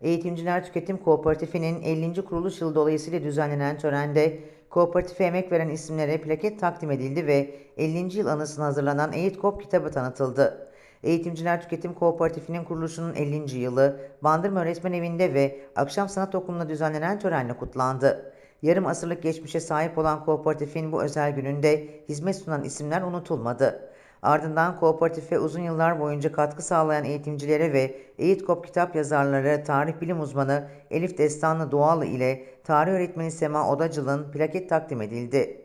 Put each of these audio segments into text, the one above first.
Eğitimciler Tüketim Kooperatifi'nin 50. kuruluş yılı dolayısıyla düzenlenen törende kooperatife emek veren isimlere plaket takdim edildi ve 50. yıl anısına hazırlanan Eğitkop kitabı tanıtıldı. Eğitimciler Tüketim Kooperatifi'nin kuruluşunun 50. yılı Bandırma Öğretmen Evi'nde ve Akşam Sanat Okulu'nda düzenlenen törenle kutlandı. Yarım asırlık geçmişe sahip olan kooperatifin bu özel gününde hizmet sunan isimler unutulmadı. Ardından kooperatife uzun yıllar boyunca katkı sağlayan eğitimcilere ve Eğitkop kitap yazarları, tarih bilim uzmanı Elif Destanlı Doğalı ile tarih öğretmeni Sema Odacıl'ın plaket takdim edildi.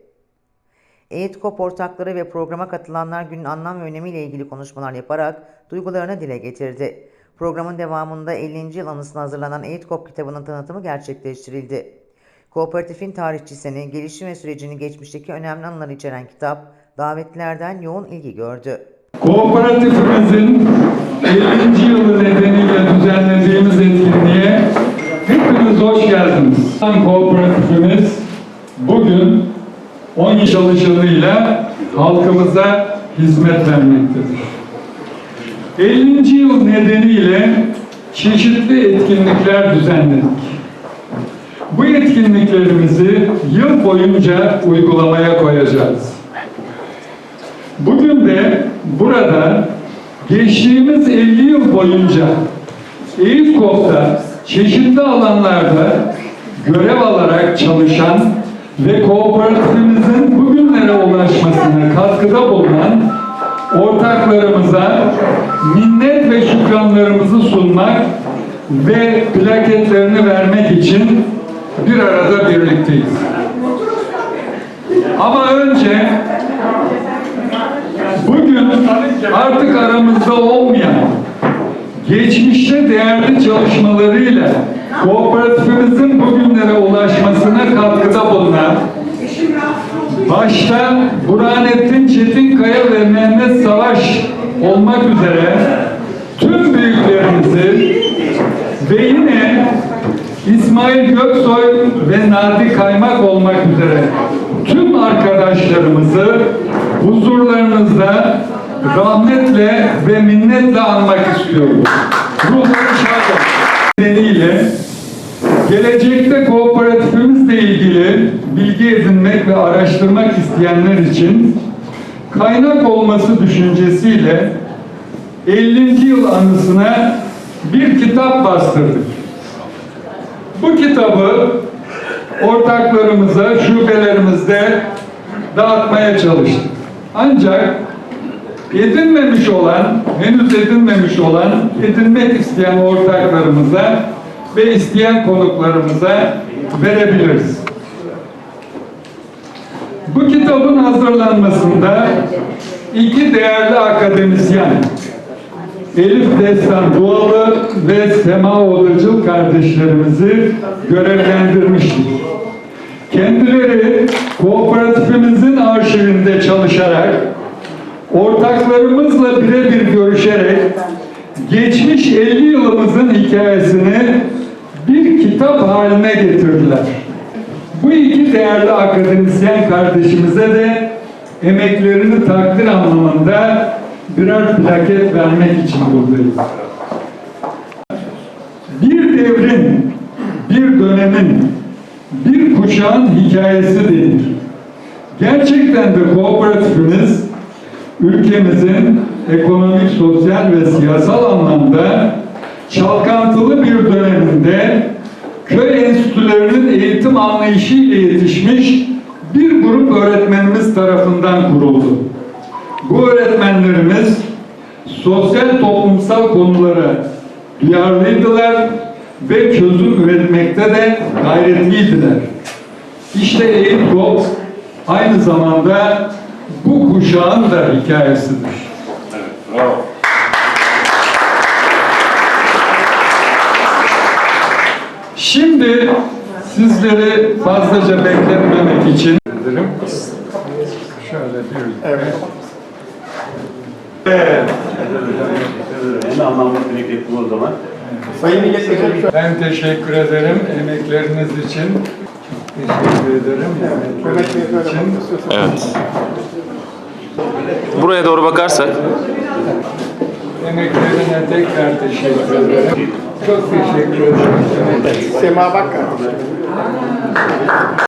Eğitkop ortakları ve programa katılanlar günün anlam ve önemiyle ilgili konuşmalar yaparak duygularını dile getirdi. Programın devamında 50. yıl anısına hazırlanan Eğitkop kitabının tanıtımı gerçekleştirildi. Kooperatifin tarihçisini, gelişim ve sürecini geçmişteki önemli anıları içeren kitap, davetlilerden yoğun ilgi gördü. Kooperatifimizin 50. yılı nedeniyle düzenlediğimiz etkinliğe hepiniz hoş geldiniz. Kooperatifimiz bugün 10 çalışanıyla halkımıza hizmet vermektedir. 50. yıl nedeniyle çeşitli etkinlikler düzenledik. Bu etkinliklerimizi yıl boyunca uygulamaya koyacağız. Bugün de burada geçtiğimiz 50 yıl boyunca Eğitkop'ta çeşitli alanlarda görev alarak çalışan ve kooperatifimizin bugünlere ulaşmasına katkıda bulunan ortaklarımıza minnet ve şükranlarımızı sunmak ve plaketlerini vermek için bir arada birlikteyiz. Ama önce artık aramızda olmayan, geçmişte değerli çalışmalarıyla kooperatifimizin bugünlere ulaşmasına katkıda bulunan, başta Burhanettin Çetinkaya ve Mehmet Savaş olmak üzere tüm büyüklerimizi ve yine İsmail Göksoy ve Nadi Kaymak olmak üzere tüm arkadaşlarımızı huzurlarınızda rahmetle ve minnetle anmak istiyorum. Ruhları şad. Nedeniyle gelecekte kooperatifimizle ilgili bilgi edinmek ve araştırmak isteyenler için kaynak olması düşüncesiyle 50. yıl anısına bir kitap bastırdık. Bu kitabı ortaklarımıza, şubelerimizde dağıtmaya çalıştık. Ancak edinmemiş olan, henüz edinmemiş olan, edinmek isteyen ortaklarımıza ve isteyen konuklarımıza verebiliriz. Bu kitabın hazırlanmasında iki değerli akademisyen, Elif Destan Doğalı ve Sema Odacıl kardeşlerimizi görevlendirmiştik. Kendileri kooperatifimizin arşivinde çalışarak, ortaklarımızla birebir görüşerek, geçmiş 50 yılımızın hikayesini bir kitap haline getirdiler. Bu iki değerli akademisyen kardeşimize de emeklerini takdir anlamında birer plaket vermek için buradayız. Bir devrin, bir dönemin, bir kuşağın hikayesi denir. Gerçekten de kooperatifimiz ülkemizin ekonomik, sosyal ve siyasal anlamda çalkantılı bir döneminde köy enstitülerinin eğitim anlayışı ile yetişmiş bir grup öğretmenimiz tarafından kuruldu. Bu öğretmenlerimiz sosyal toplumsal konulara duyarlıydılar ve çözüm üretmekte de gayretliydiler. İşte Eğitkop aynı zamanda bu kuşağın da hikayesidir. Şimdi sizleri fazlaca bekletmemek için dedim. Şöyle bir evet. Evet. Bunu anlamlı birlikte o zaman. Sayın Milletvekili Ben teşekkür ederim emekleriniz için. Teşekkür ederim emekleriniz için. Evet. Buraya doğru bakarsak Emeklerine tekrar teşekkür ederim. Çok teşekkür ederim. Sema Bakkar.